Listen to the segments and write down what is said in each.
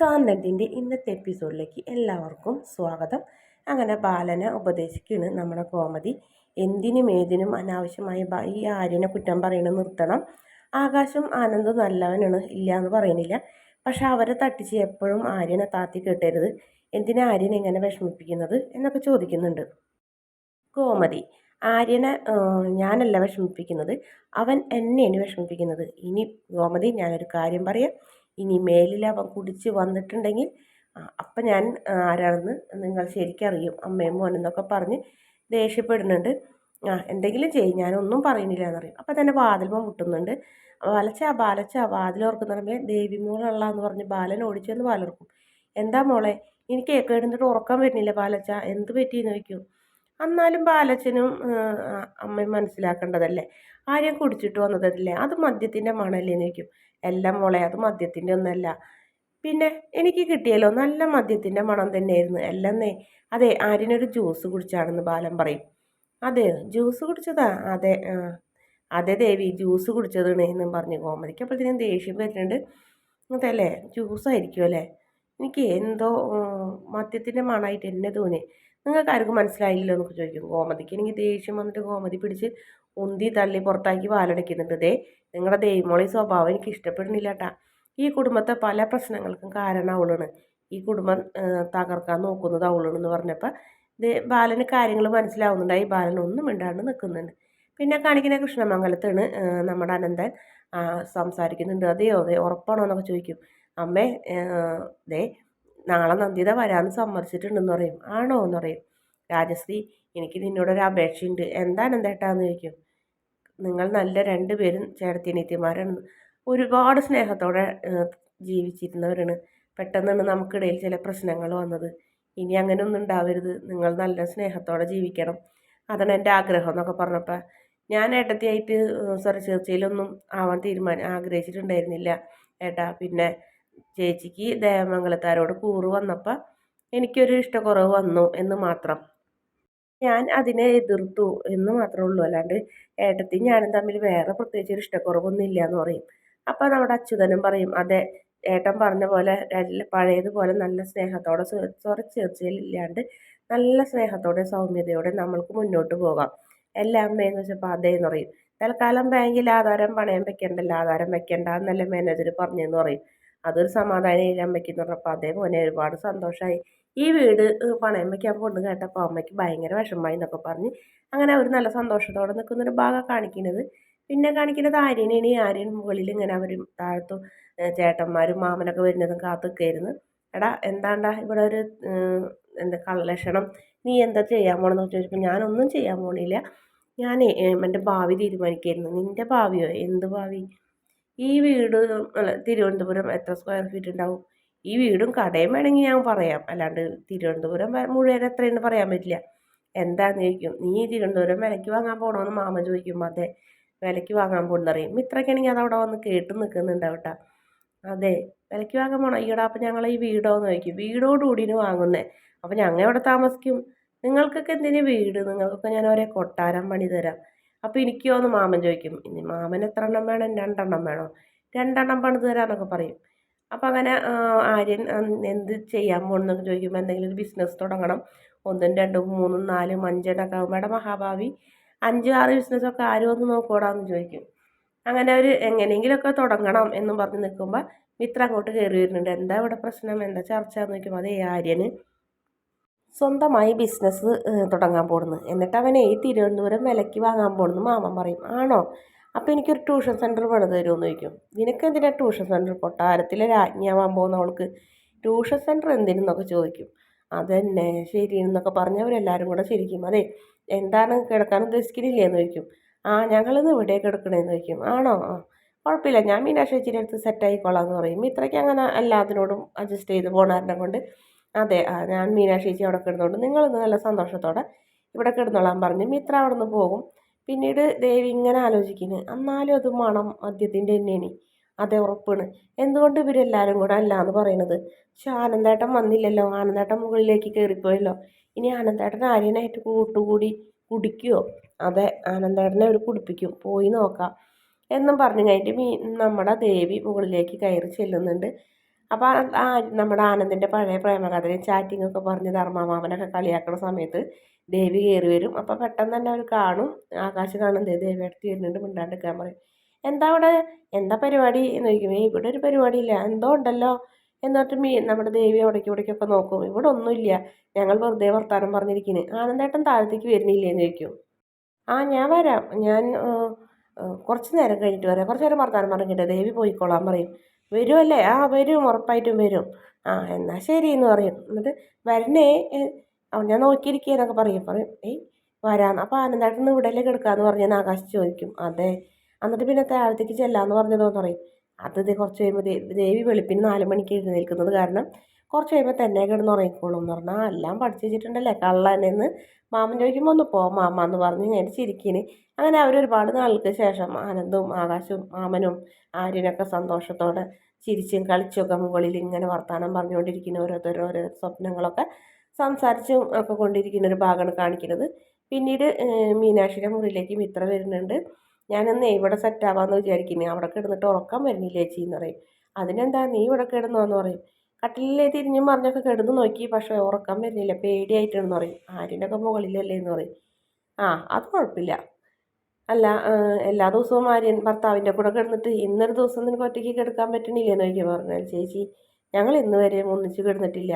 സാന്നത്തിന്റെ ഇന്നത്തെ എപ്പിസോഡിലേക്ക് എല്ലാവർക്കും സ്വാഗതം. അങ്ങനെ ബാലനെ ഉപദേശിക്കുകയാണ് നമ്മുടെ കോമതി. എന്തിനും ഏതിനും അനാവശ്യമായ ഈ ആര്യനെ കുറ്റം പറയണത് നിർത്തണം. ആകാശം ആനന്ദ് നല്ലവനാണ് ഇല്ല എന്ന് പറയുന്നില്ല. പക്ഷെ അവരെ തട്ടിച്ച് എപ്പോഴും ആര്യനെ താത്തി കെട്ടരുത്. എന്തിനാ ആര്യനെ എങ്ങനെ വിഷമിപ്പിക്കുന്നത് എന്നൊക്കെ ചോദിക്കുന്നുണ്ട്. കോമതി ആര്യനെ ഞാനല്ല വിഷമിപ്പിക്കുന്നത്. അവൻ എന്നെയാണ് വിഷമിപ്പിക്കുന്നത്. ഇനി കോമതി ഞാനൊരു കാര്യം പറയാം. ഇനി മേലിൽ അവൻ കുടിച്ച് വന്നിട്ടുണ്ടെങ്കിൽ അപ്പം ഞാൻ ആരാണെന്ന് നിങ്ങൾ ശരിക്കറിയും അമ്മയും മോനെന്നൊക്കെ പറഞ്ഞ് ദേഷ്യപ്പെടുന്നുണ്ട്. ആ എന്തെങ്കിലും ചെയ്യും ഞാനൊന്നും പറയുന്നില്ല എന്നറിയും. അപ്പം തന്നെ വാതിൽമ മുട്ടുന്നുണ്ട്. ബാലച്ച ബാലച്ച വാതിലോർക്കുന്ന പറയുമ്പോൾ ദേവി മോളുള്ള എന്ന് പറഞ്ഞ് ബാലൻ ഓടിച്ചെന്ന് ബാലർക്കും എന്താ മോളെ എനിക്ക് കേൾക്കിടുന്നിട്ട് ഉറക്കം വരുന്നില്ല ബാലച്ച. എന്ത് പറ്റിയെന്ന് ചോദിക്കും. എന്നാലും ബാലച്ചനും അമ്മയും മനസ്സിലാക്കേണ്ടതല്ലേ? ആരെയും കുടിച്ചിട്ട് വന്നതല്ലേ? അത് മദ്യത്തിന്റെ മണല്ലേ നിൽക്കും എല്ലാം മോളെ അത് മദ്യത്തിന്റെ ഒന്നല്ല. പിന്നെ എനിക്ക് കിട്ടിയല്ലോ നല്ല മദ്യത്തിന്റെ മണം തന്നെയായിരുന്നു. അല്ലെന്നേ അതെ ആര്യനൊരു ജ്യൂസ് കുടിച്ചാണെന്ന് ബാലൻ പറയും. അതെ ജ്യൂസ് കുടിച്ചതാ? അതെ അതെ ദേവി ജ്യൂസ് കുടിച്ചതാണ് എന്നും പറഞ്ഞു. കോമതിക്ക് അപ്പോഴത്തേനും ദേഷ്യം വരുന്നുണ്ട്. അതല്ലേ ജ്യൂസായിരിക്കും അല്ലേ? എനിക്ക് എന്തോ മദ്യത്തിന്റെ മണമായിട്ട് എന്നെ തോന്നി നിങ്ങൾക്ക് ആർക്കും മനസ്സിലായില്ലോ എന്നൊക്കെ ചോദിക്കും. ഗോമതിക്ക് എനിക്ക് ദേഷ്യം വന്നിട്ട് ഗോമതി പിടിച്ച് ഉന്തി തള്ളി പുറത്താക്കി വാലടയ്ക്കുന്നുണ്ട്. ദേ നിങ്ങളുടെ ദൈവമോളി സ്വഭാവം എനിക്ക് ഇഷ്ടപ്പെടുന്നില്ല കേട്ടാ ഈ കുടുംബത്തെ പല പ്രശ്നങ്ങൾക്കും കാരണം ഈ കുടുംബം തകർക്കാൻ നോക്കുന്നത് അവളാണെന്ന് പറഞ്ഞപ്പോൾ ദേ ബാലന് കാര്യങ്ങൾ മനസ്സിലാവുന്നുണ്ടായി ബാലൻ ഒന്നും മിണ്ടാണ്ട് നിൽക്കുന്നുണ്ട് പിന്നെ കാണിക്കുന്ന കൃഷ്ണമംഗലത്താണ് നമ്മുടെ അനന്തൻ സംസാരിക്കുന്നുണ്ട്. അതെയോ അതെ ഉറപ്പാണോ എന്നൊക്കെ ചോദിക്കും. അമ്മേ ദേ നാളെ നന്ദിത വരാമെന്ന് സമ്മതിച്ചിട്ടുണ്ടെന്ന് പറയും. ആണോ എന്ന് പറയും. രാജശ്രീ എനിക്ക് നിന്നോടൊരു അപേക്ഷയുണ്ട്. എന്താണ് എന്തേട്ടാന്ന് ചോദിക്കും. നിങ്ങൾ നല്ല രണ്ടുപേരും ചേട്ടത്തിനീത്തിമാരാണ് ഒരുപാട് സ്നേഹത്തോടെ ജീവിച്ചിരുന്നവരാണ്. പെട്ടെന്നാണ് നമുക്കിടയിൽ ചില പ്രശ്നങ്ങൾ വന്നത്. ഇനി അങ്ങനെ ഒന്നും ഉണ്ടാവരുത്. നിങ്ങൾ നല്ല സ്നേഹത്തോടെ ജീവിക്കണം. അതാണ് എന്റെ ആഗ്രഹം എന്നൊക്കെ പറഞ്ഞപ്പോൾ ഞാൻ ഏട്ടത്തിയായിട്ട് സോറി ചേർച്ചയിലൊന്നും ആവാൻ തീരുമാനം ആഗ്രഹിച്ചിട്ടുണ്ടായിരുന്നില്ല. ഏട്ടാ പിന്നെ ചേച്ചിക്ക് ദേവമംഗലത്താരോട് കൂറ് വന്നപ്പോൾ എനിക്കൊരു ഇഷ്ടക്കുറവ് വന്നു എന്ന് മാത്രം. ഞാൻ അതിനെ എതിർത്തു എന്ന് മാത്രമേ ഉള്ളൂ. അല്ലാണ്ട് ഏട്ടത്തി ഞാനും തമ്മിൽ വേറെ പ്രത്യേകിച്ച് ഒരു ഇഷ്ടക്കുറവൊന്നും ഇല്ല എന്ന് പറയും. അപ്പോൾ നമ്മുടെ അച്യുതനും പറയും അതെ ഏട്ടൻ പറഞ്ഞ പോലെ പഴയതുപോലെ നല്ല സ്നേഹത്തോടെ സോറി ചേർച്ചയിലില്ലാണ്ട് നല്ല സ്നേഹത്തോടെ സൗമ്യതയോടെ നമ്മൾക്ക് മുന്നോട്ട് പോകാം. എല്ലാ അമ്മയെന്ന് വെച്ചപ്പോൾ അതേ എന്ന് പറയും. തൽക്കാലം ബാങ്കിൽ ആധാരം പണയം വെക്കേണ്ടല്ലോ ആധാരം വെക്കേണ്ട എന്നല്ലേ മാനേജർ പറഞ്ഞെന്ന് പറയും. അതൊരു സമാധാനം അമ്മയ്ക്ക് എന്ന് പറഞ്ഞപ്പോൾ അതേ മോനെ ഒരുപാട് സന്തോഷമായി ഈ വീട് പണയമ്മയ്ക്ക് പണയം വെക്കാൻ പോകുന്നത് കേട്ടപ്പോൾ അമ്മയ്ക്ക് ഭയങ്കര വിഷമമായി എന്നൊക്കെ പറഞ്ഞ് അങ്ങനെ അവർ നല്ല സന്തോഷത്തോടെ നിൽക്കുന്നൊരു ഭാഗം കാണിക്കുന്നത് പിന്നെ കാണിക്കുന്നത് ആര്യനാണ് ആര്യൻ മുകളിൽ ഇങ്ങനെ അവർ താഴത്തും ചേട്ടന്മാരും മാമനൊക്കെ വരുന്നതും കാത്തു എടാ എന്താണ്ടാ ഇവിടെ ഒരു എന്താ കള്ളക്ഷണം? നീ എന്താ ചെയ്യാൻ പോണെന്ന് ചോദിച്ചപ്പോൾ ഞാനൊന്നും ചെയ്യാൻ പോണില്ല. ഏഹ്, എന്റെ ഭാവി തീരുമാനിക്കായിരുന്നു. നിന്റെ ഭാവിയോ? എന്ത് ഭാവി? ഈ വീട് അല്ല തിരുവനന്തപുരം എത്ര സ്ക്വയർ ഫീറ്റ് ഉണ്ടാവും? ഈ വീടും കടയും വേണമെങ്കിൽ ഞാൻ പറയാം. അല്ലാണ്ട് തിരുവനന്തപുരം മുഴുവൻ എത്രയെന്ന് പറയാൻ പറ്റില്ല. എന്താന്ന് ചോദിക്കും. നീ തിരുവനന്തപുരം വിലയ്ക്ക് വാങ്ങാൻ പോകണമെന്ന് മാമ ചോദിക്കും അതെ വിലയ്ക്ക് വാങ്ങാൻ പോകുന്നറിയും മിത്രക്കാണെങ്കിൽ അതവിടെ വന്ന് കേട്ട് നിൽക്കുന്നുണ്ടാവും അതെ വിലയ്ക്ക് വാങ്ങാൻ പോകണം ഈടാ അപ്പം ഞങ്ങൾ ഈ വീടോ എന്ന് ചോദിക്കും. വീടോടുകൂടിന് വാങ്ങുന്നേ. അപ്പം ഞങ്ങൾ എവിടെ താമസിക്കും? നിങ്ങൾക്കൊക്കെ എന്തിനു വീട്? നിങ്ങൾക്കൊക്കെ ഞാൻ ഒരേ കൊട്ടാരം പണി തരാം. അപ്പോൾ എനിക്കോ എന്ന് മാമൻ ചോദിക്കും. ഇനി മാമൻ എത്ര എണ്ണം വേണം? രണ്ടെണ്ണം വേണോ? രണ്ടെണ്ണം പണിത് തരാമെന്നൊക്കെ പറയും. അപ്പം അങ്ങനെ ആര്യൻ എന്ത് ചെയ്യാൻ പോകണമെന്നൊക്കെ ചോദിക്കുമ്പോൾ എന്തെങ്കിലും ഒരു ബിസിനസ് തുടങ്ങണം. ഒന്നും രണ്ടും മൂന്നും നാലും അഞ്ചെണ്ണൊക്കെ ആകുമ്പോൾ ഇവിടെ മഹാഭാവി അഞ്ച് ആറ് ബിസിനസ്സൊക്കെ ആരും ഒന്ന് നോക്കൂടാന്ന് ചോദിക്കും. അങ്ങനെ ഒരു എങ്ങനെയെങ്കിലുമൊക്കെ തുടങ്ങണം എന്നും പറഞ്ഞ് നിൽക്കുമ്പോൾ മിത്ര അങ്ങോട്ട് കയറി വരുന്നുണ്ട്. എന്താ ഇവിടെ പ്രശ്നം? എന്താ ചർച്ച എന്ന് ചോദിക്കുമ്പോൾ അതേ ആര്യന് സ്വന്തമായി ബിസിനസ് തുടങ്ങാൻ പോകുന്നു എന്നിട്ട് അവനെ ഈ തിരുവനന്തപുരം വിലയ്ക്ക് വാങ്ങാൻ പോകുന്നു മാമൻ പറയും. ആണോ? അപ്പോൾ എനിക്കൊരു ട്യൂഷൻ സെന്റർ പണിത് തരുമെന്ന് ചോദിക്കും. നിനക്ക് എന്തിനാണ് ട്യൂഷൻ സെന്റർ കൊട്ടാരത്തിലെ രാജ്ഞിയാവാൻ പോകുന്ന അവൾക്ക് ട്യൂഷൻ സെന്റർ എന്തിനെന്നൊക്കെ ചോദിക്കും. അതന്നെ ശരി എന്നൊക്കെ പറഞ്ഞ് അവരെല്ലാവരും കൂടെ ശരിക്കും അതെ എന്താണ് കിടക്കാൻ ഉദ്ദേശിക്കുന്നില്ലേ എന്ന് ചോദിക്കും. ആ ഞങ്ങളിന്ന് ഇവിടെ കിടക്കണേന്ന് ചോദിക്കും. ആണോ? ആ കുഴപ്പമില്ല ഞാൻ മീനാക്ഷി ചേച്ചിയുടെ അടുത്ത് സെറ്റായിക്കോളാം എന്ന് പറയും. ഇത്രയ്ക്ക് അങ്ങനെ എല്ലാത്തിനോടും അഡ്ജസ്റ്റ് ചെയ്ത് പോണാരനെ കൊണ്ട് അതെ ആ ഞാൻ മീനാക്ഷി ചേച്ചി അവിടെ കിടന്നുകൊണ്ട് നിങ്ങളിന്ന് നല്ല സന്തോഷത്തോടെ ഇവിടെ കിടന്നോളാൻ പറഞ്ഞു മിത്ര അവിടെ നിന്ന് പോകും. പിന്നീട് ദേവി ഇങ്ങനെ ആലോചിക്കുന്നു എന്നാലും അത് മണം മദ്യത്തിന്റെ തന്നെയാണ്. അതെ ഉറപ്പാണ്. എന്തുകൊണ്ട് ഇവരെല്ലാവരും കൂടെ അല്ല എന്ന് പറയുന്നത് പക്ഷെ ആനന്ദേട്ടൻ വന്നില്ലല്ലോ. ആനന്ദേട്ടൻ മുകളിലേക്ക് കയറിപ്പോയല്ലോ. ഇനി ആനന്ദേട്ടൻ ആര്യനായിട്ട് കൂട്ടുകൂടി കുടിക്കുമോ അതെ ആനന്ദേട്ടനെ അവർ കുടിപ്പിക്കും. പോയി നോക്കാം. എന്നും പറഞ്ഞു കഴിഞ്ഞിട്ട് മീ നമ്മുടെ ദേവി മുകളിലേക്ക് കയറി ചെല്ലുന്നുണ്ട്. അപ്പോൾ ആ നമ്മുടെ ആനന്ദിന്റെ പഴയ പ്രേമകഥയും ചാറ്റിങ്ങൊക്കെ പറഞ്ഞ് ധർമ്മമാമനൊക്കെ കളിയാക്കുന്ന സമയത്ത് ദേവി കയറി വരും. അപ്പോൾ പെട്ടെന്ന് തന്നെ അവർ കാണും. ആകാശ് കാണും. ദേവി അടുത്ത് വരുന്നുണ്ട് മിണ്ടാണ്ടിരിക്കാൻ പറയും. എന്താ അവിടെ? എന്താ പരിപാടി? എന്ന് ചോദിക്കും. ഇവിടെ ഒരു പരിപാടിയില്ല. എന്തോ ഉണ്ടല്ലോ? എന്നിട്ട് മീ നമ്മുടെ ദേവി അവിടേക്ക് ഇവിടേക്കൊക്കെ നോക്കും. ഇവിടെ ഒന്നുമില്ല. ഞങ്ങൾ വെറുതെ വർത്താനം പറഞ്ഞിരിക്കുന്നു ആനന്ദേട്ടൻ താഴത്തേക്ക് വരുന്നില്ലേ? എന്ന് ചോദിക്കും. ആ ഞാൻ വരാം. ഞാൻ കുറച്ച് നേരം കഴിഞ്ഞിട്ട് വരാം. കുറച്ച് നേരം വർത്താനം പറഞ്ഞിട്ട് ദേവി പോയിക്കോളാൻ പറയും. വരുമല്ലേ ആ വരും. ഉറപ്പായിട്ടും വരും. ആ എന്നാൽ ശരി എന്ന് പറയും. എന്നിട്ട് വരണേ. ഞാൻ നോക്കിയിരിക്കുക പറയും. പറയും ഏയ് വരാന്ന് അപ്പോൾ ആനന്ദേട്ടൻ ഇവിടെയല്ലേ കിടക്കാമെന്ന് പറഞ്ഞെന്ന് ആകാശ് ചോദിക്കും. അതെ. എന്നിട്ട് പിന്നെ താഴത്തേക്ക് ചെല്ലാമെന്ന് പറഞ്ഞതോന്ന് പറയും. അത് കുറച്ച് കഴിയുമ്പോൾ ദേവി വെളുപ്പിന് നാല് മണിക്ക് എഴുന്നേൽക്കുന്നത് കാരണം കുറച്ച് കഴിയുമ്പോൾ തന്നെ കിടന്ന് ഉറങ്ങിക്കോളും എന്ന് പറഞ്ഞാൽ എല്ലാം പഠിച്ചു വെച്ചിട്ടുണ്ടല്ലേ കള്ളനെന്ന് മാമൻ ചോദിക്കുമ്പോൾ ഒന്ന് പോ മാമ എന്ന് പറഞ്ഞ് ഞാൻ ചിരിക്കിന്. അങ്ങനെ അവർ ഒരുപാട് നാൾക്ക് ശേഷം ആനന്ദും ആകാശവും മാമനും ആര്യനൊക്കെ സന്തോഷത്തോടെ ചിരിച്ചും കളിച്ചൊക്കെ മുകളിൽ ഇങ്ങനെ വർത്തമാനം പറഞ്ഞുകൊണ്ടിരിക്കുന്ന ഓരോരുത്തരും ഓരോ സ്വപ്നങ്ങളൊക്കെ സംസാരിച്ചും ഒക്കെ കൊണ്ടിരിക്കുന്ന ഒരു ഭാഗമാണ് കാണിക്കുന്നത്. പിന്നീട് മീനാക്ഷിയുടെ മുറിയിലേക്ക് മിത്ര വരുന്നുണ്ട്. ഞാനൊന്ന് ഇവിടെ സെറ്റ് ആവാമെന്ന് വിചാരിക്കുന്നു? അവിടെ കിടന്നിട്ട് ഉറക്കം വരുന്നില്ലേ ചേച്ചി എന്ന് പറയും. അതിനെന്താ നീ ഇവിടെ കിടന്നോ എന്ന് പറയും. കട്ടിലേ തിരിഞ്ഞും മറിഞ്ഞൊക്കെ കിടന്ന് നോക്കി. പക്ഷേ ഉറക്കം വരുന്നില്ല. പേടിയായിട്ടാണെന്ന് പറയും. ആരിനൊക്കെ മുകളിലല്ലേ എന്ന് പറയും. ആ അത് കുഴപ്പമില്ല. അല്ല എല്ലാ ദിവസവും ആര്യൻ ഭർത്താവിന്റെ കൂടെ കിടന്നിട്ട് ഇന്നൊരു ദിവസം നിനക്ക് ഒറ്റയ്ക്ക് കിടക്കാൻ പറ്റണില്ലേ എന്ന് ചോദിക്കാൻ പറഞ്ഞാൽ ചേച്ചി ഞങ്ങൾ ഇന്ന് വരെയും ഒന്നിച്ച് കിടന്നിട്ടില്ല.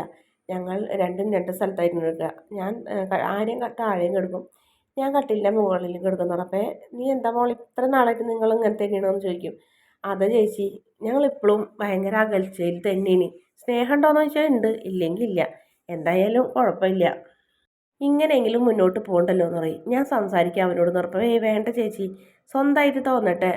ഞങ്ങൾ രണ്ടും രണ്ട് സ്ഥലത്തായിരുന്നു കിടക്കുക. ഞാൻ ആര്യം താഴെയും കിടക്കും. ഞാൻ കട്ടിലിന്റെ മുകളിൽ കിടക്കുന്നുണ്ട് അപ്പോൾ നീ എന്താ മോൾ ഇത്ര നാളായിട്ട് നിങ്ങൾ ഇങ്ങനെ തന്നെയാണോ എന്ന് ചോദിക്കും. അതെ ചേച്ചി ഞങ്ങളിപ്പോഴും ഭയങ്കര അകൽച്ചയിൽ തന്നെയാണ്. സ്നേഹം ചോദിച്ചാൽ ഉണ്ട്. ഇല്ലെങ്കിൽ ഇല്ല. എന്തായാലും കുഴപ്പമില്ല. ഇങ്ങനെയെങ്കിലും മുന്നോട്ട് പോകണ്ടല്ലോ എന്ന് പറയും. ഞാൻ സംസാരിക്കാം അവനോട് നിർപ്പം ഏയ് വേണ്ട ചേച്ചി. സ്വന്തമായിട്ട് തോന്നട്ടെ.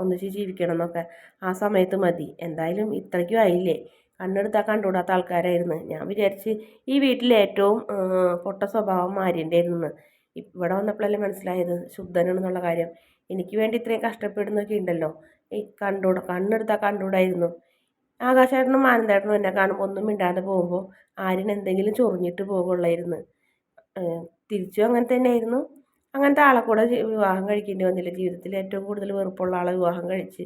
ഒന്നിച്ച് ജീവിക്കണം എന്നൊക്കെ ആ സമയത്ത് മതി. എന്തായാലും ഇത്രയ്ക്കും ആയില്ലേ. കണ്ണെടുത്താൽ കണ്ടുകൂടാത്ത ആൾക്കാരായിരുന്നു. ഞാൻ വിചാരിച്ച് ഈ വീട്ടിലെ ഏറ്റവും പൊട്ട സ്വഭാവം ആയിരുന്നു ഇവിടെ വന്നപ്പോഴല്ലേ മനസ്സിലായത്. ശുദ്ധനാണെന്നുള്ള കാര്യം. എനിക്ക് വേണ്ടി ഇത്രയും കഷ്ടപ്പെടുന്നൊക്കെ ഉണ്ടല്ലോ. ഈ കണ്ടുകൂടാ കണ്ണെടുത്താൽ കണ്ടുകൂടായിരുന്നു. ആകാശേട്ടനും മാനന്തേട്ടനും എന്നെ കാണുമ്പോൾ ഒന്നും മിണ്ടാതെ പോകുമ്പോൾ ആര്യൻ എന്തെങ്കിലും ചൊറിഞ്ഞിട്ട് പോകുള്ളായിരുന്നു. തിരിച്ചും അങ്ങനെ തന്നെയായിരുന്നു. അങ്ങനത്തെ ആളെ കൂടെ വിവാഹം കഴിക്കേണ്ടി വന്നില്ല. ജീവിതത്തിൽ ഏറ്റവും കൂടുതൽ വെറുപ്പുള്ള ആളെ വിവാഹം കഴിച്ച്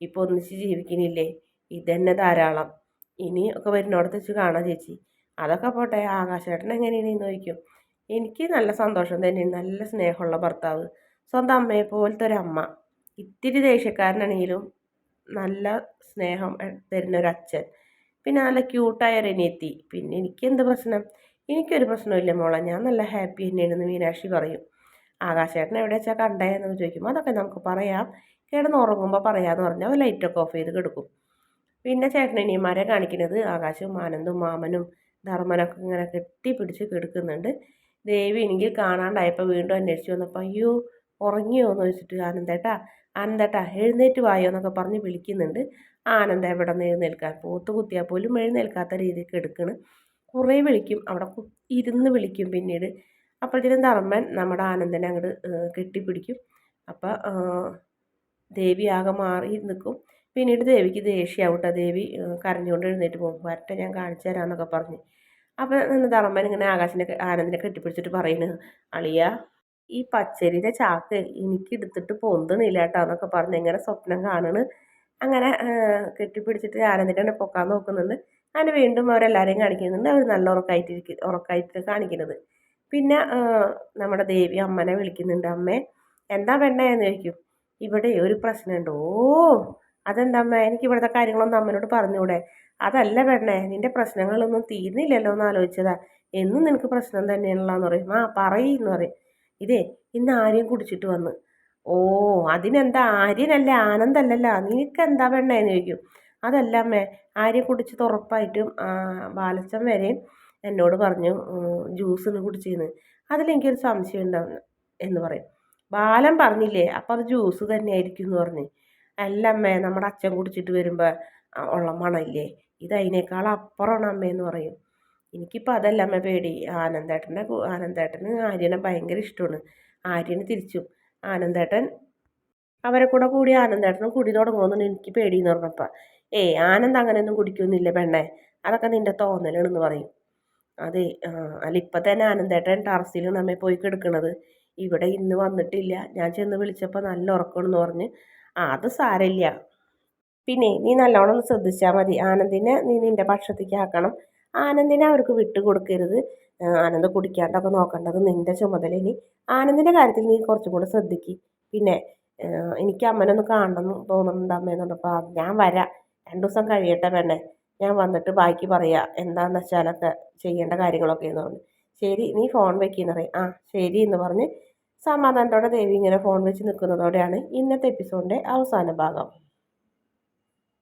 ഇപ്പോൾ ഒന്നിച്ച് ജീവിക്കുന്നില്ലേ ഇതന്നെ ധാരാളം. ഇനി ഒക്കെ വരുന്നോടത്ത് വെച്ച് കാണാം ചേച്ചി. അതൊക്കെ പോട്ടെ. ആകാശേട്ടൻ എങ്ങനെയാണ് ചോദിക്കും. എനിക്ക് നല്ല സന്തോഷം തന്നെയാണ്. നല്ല സ്നേഹമുള്ള ഭർത്താവ്. സ്വന്തം അമ്മയെ പോലത്തെ ഒരു അമ്മ. ഇത്തിരി ദേഷ്യക്കാരനാണെങ്കിലും നല്ല സ്നേഹം തരുന്ന ഒരു അച്ഛൻ. പിന്നെ നല്ല ക്യൂട്ടായ ഒരു അനിയത്തി. പിന്നെ എനിക്ക് എന്ത് പ്രശ്നം? എനിക്കൊരു പ്രശ്നമില്ല മോളെ. ഞാൻ നല്ല ഹാപ്പി തന്നെയാണെന്ന് മീനാക്ഷി പറയും. ആകാശേട്ടൻ എവിടെ വെച്ചാൽ കണ്ടേന്ന് ചോദിക്കുമ്പോൾ അതൊക്കെ നമുക്ക് പറയാം. കിടന്ന് ഉറങ്ങുമ്പോൾ പറയാമെന്ന് പറഞ്ഞാൽ ലൈറ്റൊക്കെ ഓഫ് ചെയ്ത് കിടക്കും. പിന്നെ ചേട്ടനനിയന്മാരെ കാണിക്കുന്നത് ആകാശവും ആനന്ദും മാമനും ധർമ്മനൊക്കെ ഇങ്ങനെ കെട്ടിപ്പിടിച്ച് കിടക്കുന്നുണ്ട്. ദേവി എനിക്ക് കാണാണ്ടായപ്പോൾ വീണ്ടും അന്വേഷിച്ച് വന്നപ്പോൾ അയ്യോ ഉറങ്ങിയോ? എന്ന് ചോദിച്ചിട്ട് ആനന്ദേട്ടാ ആനന്ദേട്ടാ എഴുന്നേറ്റ് വായോ എന്നൊക്കെ പറഞ്ഞ് വിളിക്കുന്നുണ്ട്. ആനന്ദ എവിടെ നിന്ന് എഴുന്നേൽക്കാൻ? പോത്ത് കുത്തിയാൽ പോലും എഴുന്നേൽക്കാത്ത രീതിക്ക് എടുക്കണം. കുറേ വിളിക്കും. അവിടെ ഇരുന്ന് വിളിക്കും പിന്നീട്. അപ്പോഴത്തേനും ധർമ്മൻ നമ്മുടെ ആനന്ദനെ അങ്ങോട്ട് കെട്ടിപ്പിടിക്കും. അപ്പോൾ ദേവി ആകെ മാറി നിൽക്കും പിന്നീട് ദേവിക്ക് ദേഷ്യമാവട്ടെ ദേവി കരഞ്ഞുകൊണ്ട് എഴുന്നേറ്റ് പോകും. വരട്ടെ ഞാൻ കാണിച്ചു തരാമെന്നൊക്കെ പറഞ്ഞ്. അപ്പോൾ ധർമ്മൻ ഇങ്ങനെ ആകാശിനെ ആനന്ദിനെ കെട്ടിപ്പിടിച്ചിട്ട് പറയുന്നു അളിയ ഈ പച്ചരിയുടെ ചാക്ക് എനിക്ക് എടുത്തിട്ട് പൊന്തുന്നില്ല കേട്ടോ എന്നൊക്കെ പറഞ്ഞ് ഇങ്ങനെ സ്വപ്നം കാണണ്. അങ്ങനെ കെട്ടിപ്പിടിച്ചിട്ട് ആനന്ദിട്ടാണ് പൊക്കാൻ നോക്കുന്നുണ്ട്. അങ്ങനെ വീണ്ടും അവരെല്ലാവരെയും കാണിക്കുന്നുണ്ട്. അവർ നല്ല ഉറക്കായിട്ടിരിക്കും ഉറക്കായിട്ട് കാണിക്കുന്നത് പിന്നെ നമ്മുടെ ദേവി അമ്മനെ വിളിക്കുന്നുണ്ട്. അമ്മേ എന്താ പെണ്ണേ? എന്ന് ചോദിക്കും. ഇവിടെ ഒരു പ്രശ്നമുണ്ട്. ഓ അതെന്താ അമ്മ? എനിക്ക് ഇവിടുത്തെ കാര്യങ്ങളൊന്നും അമ്മനോട് പറഞ്ഞൂടെ അതല്ല പെണ്ണേ നിന്റെ പ്രശ്നങ്ങളൊന്നും തീരുന്നില്ലല്ലോ എന്ന് ആലോചിച്ചതാ. എന്നും നിനക്ക് പ്രശ്നം തന്നെയാണല്ലോ എന്ന് പറയും. ആ പറയെന്ന് പറയും. ഇതേ ഇന്ന് ആര്യം കുടിച്ചിട്ട് വന്ന്. ഓ അതിനെന്താ? ആര്യനല്ല ആനന്ദല്ലല്ലോ. നിനക്കെന്താ പെണ്ണേന്ന് ചോദിക്കും. അതല്ല അമ്മേ ആര്യ കുടിച്ചത് ഉറപ്പായിട്ടും ബാലച്ചൻ വരെയും എന്നോട് പറഞ്ഞു ജ്യൂസ് ഒന്ന് കുടിച്ചെന്ന്. അതിലെനിക്കൊരു സംശയം ഉണ്ടാവുന്ന എന്ന് പറയും. ബാലൻ പറഞ്ഞില്ലേ അപ്പം അത് ജ്യൂസ് തന്നെയായിരിക്കും എന്ന് പറഞ്ഞ്. അല്ല അമ്മേ നമ്മുടെ അച്ഛൻ കുടിച്ചിട്ട് വരുമ്പോൾ ഉള്ള മണമില്ലേ? ഇത് അതിനേക്കാൾ അപ്പുറമാണ് അമ്മയെന്ന് പറയും. എനിക്കിപ്പോൾ അതല്ല അമ്മ പേടി. ആനന്ദേട്ടന്റെ ആനന്ദേട്ടന് ആര്യനെ ഭയങ്കര ഇഷ്ടമാണ് ആര്യന് തിരിച്ചും. ആനന്ദേട്ടൻ അവരെ കൂടെ കൂടി ആനന്ദേട്ടനും കുടി തുടങ്ങുമെന്നാണ് എനിക്ക് പേടിയെന്ന് പറഞ്ഞപ്പോൾ ഏയ് ആനന്ദ് അങ്ങനെയൊന്നും കുടിക്കുന്നില്ല പെണ്ണെ. അതൊക്കെ നിന്റെ തോന്നലാണെന്ന് പറയും. അതെ അല്ല ഇപ്പം തന്നെ ആനന്ദേട്ടൻ ടെറസിൽ നമ്മെ പോയി കിടക്കണത്. ഇവിടെ ഇന്ന് വന്നിട്ടില്ല. ഞാൻ ചെന്ന് വിളിച്ചപ്പോൾ നല്ല ഉറക്കമെന്ന് പറഞ്ഞ്. ആ അത് സാരമില്ല. പിന്നെ നീ നല്ലോണം ശ്രദ്ധിച്ചാൽ മതി. ആനന്ദിനെ നീ നിന്റെ പക്ഷത്തേക്ക് ആക്കണം. ആനന്ദിനെ അവർക്ക് വിട്ടു കൊടുക്കരുത് ആനന്ദ് കുടിക്കാണ്ടൊക്കെ നോക്കേണ്ടത് നിന്റെ ചുമതല ഇനി. ആനന്ദിന്റെ കാര്യത്തിൽ നീ കുറച്ചും കൂടെ ശ്രദ്ധിക്ക്. പിന്നെ എനിക്ക് അമ്മനെ ഒന്ന് കാണണമെന്ന് തോന്നുന്നുണ്ട് അമ്മയെന്ന് പറഞ്ഞപ്പോൾ ഞാൻ വരാം. രണ്ട് ദിവസം കഴിയട്ടെ പെണ്ണെ. ഞാൻ വന്നിട്ട് ബാക്കി പറയാം. എന്താണെന്ന് വെച്ചാലൊക്കെ ചെയ്യേണ്ട കാര്യങ്ങളൊക്കെ എന്ന് പറഞ്ഞു. ശരി നീ ഫോൺ വെക്കിയെന്ന് പറയും. ആ ശരി എന്ന് പറഞ്ഞ് സമാധാനത്തോടെ ദേവി ഇങ്ങനെ ഫോൺ വെച്ച് നിൽക്കുന്നതോടെയാണ് ഇന്നത്തെ എപ്പിസോഡിന്റെ അവസാന ഭാഗം.